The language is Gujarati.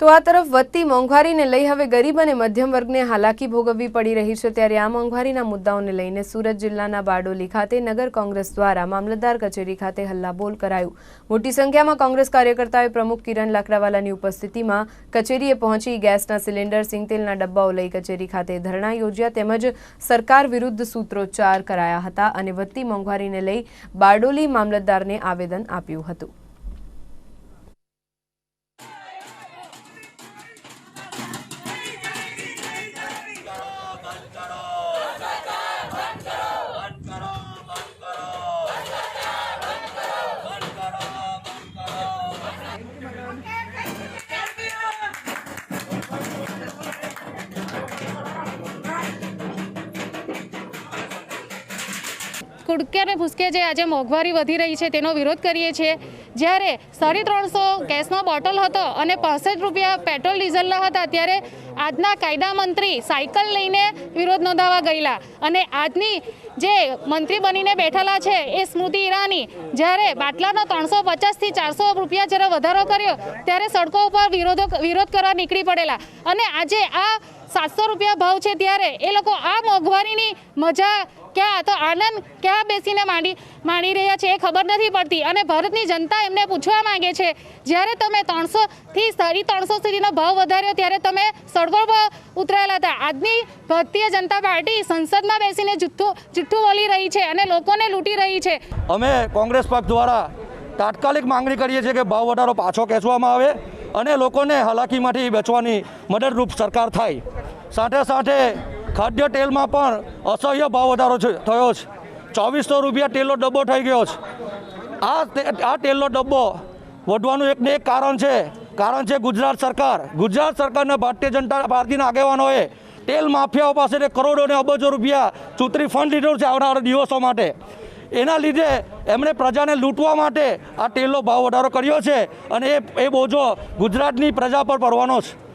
તો આ તરફ વધતી મોંઘવારીને લઈ હવે ગરીબ અને મધ્યમ વર્ગને હાલાકી ભોગવવી પડી રહી છે ત્યારે આ મોંઘવારીના મુદ્દાઓને લઈને સુરત જિલ્લાના બારડોલી ખાતે નગર કોંગ્રેસ દ્વારા મામલતદાર કચેરી ખાતે હલ્લાબોલ કરાયું. મોટી સંખ્યામાં કોંગ્રેસ કાર્યકર્તાઓએ પ્રમુખ કિરણ લાકડાવાલાની ઉપસ્થિતિમાં કચેરીએ પહોંચી ગેસના સિલિન્ડર, સિંગતેલના ડબ્બાઓ લઈ કચેરી ખાતે ધરણા યોજ્યા તેમજ સરકાર વિરુદ્ધ સૂત્રોચ્ચાર કરાયા હતા અને વધતી મોંઘવારીને લઈ બારડોલી મામલતદારને આવેદન આપ્યું હતું. કુડકે અને ભૂસકે જે આજે મોંઘવારી વધી રહી છે, તેનો વિરોધ કરીએ છીએ. જ્યારે સાડી ત્રણસો ગેસનો બોટલ હતો અને પાસઠ રૂપિયા પેટ્રોલ ડીઝલના હતા, ત્યારે આજના કાયદા મંત્રી સાયકલ લઈને વિરોધ નોંધાવા ગયેલા. અને આજની જે મંત્રી બનીને બેઠેલા છે એ સ્મૃતિ ઈરાની, જ્યારે બાટલાનો ત્રણસો પચાસથી ચારસો રૂપિયા જ્યારે વધારો કર્યો, ત્યારે સડકો ઉપર વિરોધો વિરોધ કરવા નીકળી પડેલા. અને આજે આ સાતસો રૂપિયા ભાવ છે, ત્યારે એ લોકો આ મોંઘવારીની મજા ક્યાં? તો આનંદ ક્યાં બેસીને માંડી માંડી રહ્યા છે એ ખબર નથી પડતી. અને ભારતની જનતા એમને પૂછવા માંગે છે, જ્યારે તમે ત્રણસોથી સાડી ત્રણસો સુધીનો ભાવ વધાર્યો, ત્યારે તમે સળવળ ઉતરાયેલા હતા. આજની ભારતીય જનતા પાર્ટી સંસદમાં બેસીને જુઠ્ઠું જુઠ્ઠું બોલી રહી છે અને લોકોને લૂંટી રહી છે. અમે કોંગ્રેસ પક્ષ દ્વારા તાત્કાલિક માંગણી કરીએ છીએ કે ભાવ વધારો પાછો ખેંચવામાં આવે અને લોકોને હાલાકીમાંથી બચવાની મદદરૂપ સરકાર થાય. સાથે સાથે ખાદ્ય તેલમાં પણ અસહ્ય ભાવ વધારો થયો છે. ચોવીસો રૂપિયા તેલનો ડબ્બો થઈ ગયો છે. આ આ તેલનો ડબ્બો વધવાનું એક ને એક કારણ છે. કારણ છે ગુજરાત સરકાર. ગુજરાત સરકારના ભારતીય જનતા પાર્ટીના આગેવાનોએ તેલ માફિયાઓ પાસેથી કરોડો અને અબજો રૂપિયા ચૂંટણી ફંડ લીધો છે આવનારા દિવસો માટે. એના લીધે એમણે પ્રજાને લૂંટવા માટે આ તેલનો ભાવ વધારો કર્યો છે અને એ એ બોજો ગુજરાતની પ્રજા પર પડવાનો છે.